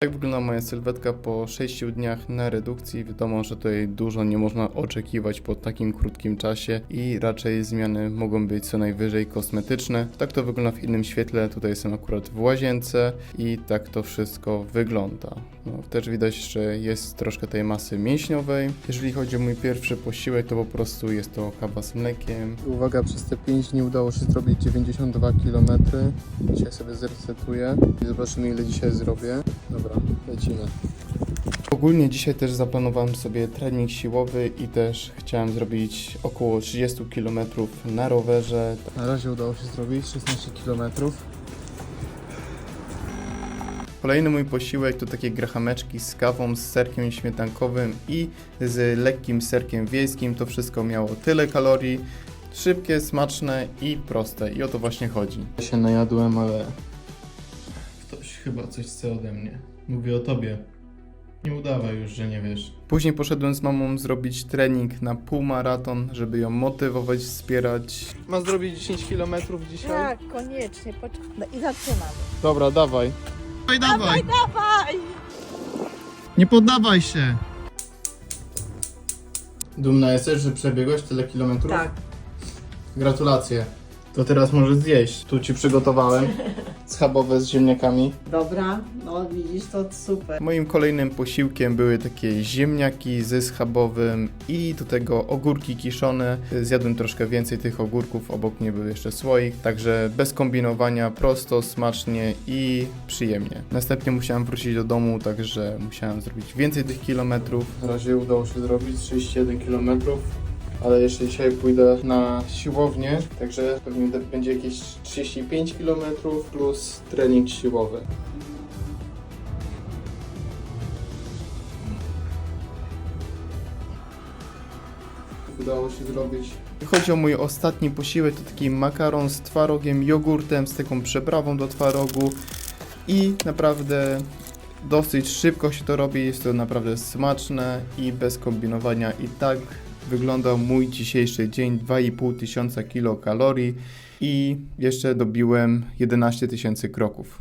Tak wygląda moja sylwetka po 6 dniach na redukcji. Wiadomo, że tutaj dużo nie można oczekiwać po takim krótkim czasie i raczej zmiany mogą być co najwyżej kosmetyczne. Tak to wygląda w innym świetle. Tutaj jestem akurat w łazience i tak to wszystko wygląda. No, też widać, że jest troszkę tej masy mięśniowej. Jeżeli chodzi o mój pierwszy posiłek, to po prostu jest to kawa z mlekiem. Uwaga, przez te 5 dni udało się zrobić 92 km. Dzisiaj sobie zresetuję i zobaczymy ile dzisiaj zrobię. Dobra, lecimy. Ogólnie dzisiaj też zaplanowałem sobie trening siłowy i też chciałem zrobić około 30 km na rowerze. Na razie udało się zrobić 16 km. Kolejny mój posiłek to takie grachameczki z kawą, z serkiem śmietankowym i z lekkim serkiem wiejskim. To wszystko miało tyle kalorii. Szybkie, smaczne i proste. I o to właśnie chodzi. Ja się najadłem, ale ktoś chyba coś chce ode mnie. Mówię o tobie. Nie udawaj już, że nie wiesz. Później poszedłem z mamą zrobić trening na półmaraton, żeby ją motywować, wspierać. Ma zrobić 10 km dzisiaj? Tak, koniecznie. Pocz- no i zaczynamy. Dobra, dawaj. Dawaj, dawaj. Dawaj! Nie poddawaj się. Dumna jesteś, że przebiegłeś tyle kilometrów? Tak. Gratulacje. To teraz możesz zjeść. Tu ci przygotowałem schabowe z ziemniakami. Dobra, no widzisz, to super. Moim kolejnym posiłkiem były takie ziemniaki ze schabowym i do tego ogórki kiszone. Zjadłem troszkę więcej tych ogórków, obok mnie był jeszcze słoik, także bez kombinowania, prosto, smacznie i przyjemnie. Następnie musiałem wrócić do domu, także musiałem zrobić więcej tych kilometrów. Na razie udało się zrobić 31 kilometrów. Ale jeszcze dzisiaj pójdę na siłownię, także pewnie będzie jakieś 35 km plus trening siłowy. udało się zrobić. Chodzi o mój ostatni posiłek, to taki makaron z twarogiem, jogurtem, z taką przeprawą do twarogu i naprawdę dosyć szybko się to robi, jest to naprawdę smaczne i bez kombinowania i tak wyglądał mój dzisiejszy dzień, 2,5 tysiąca kilokalorii i jeszcze dobiłem 11 tysięcy kroków.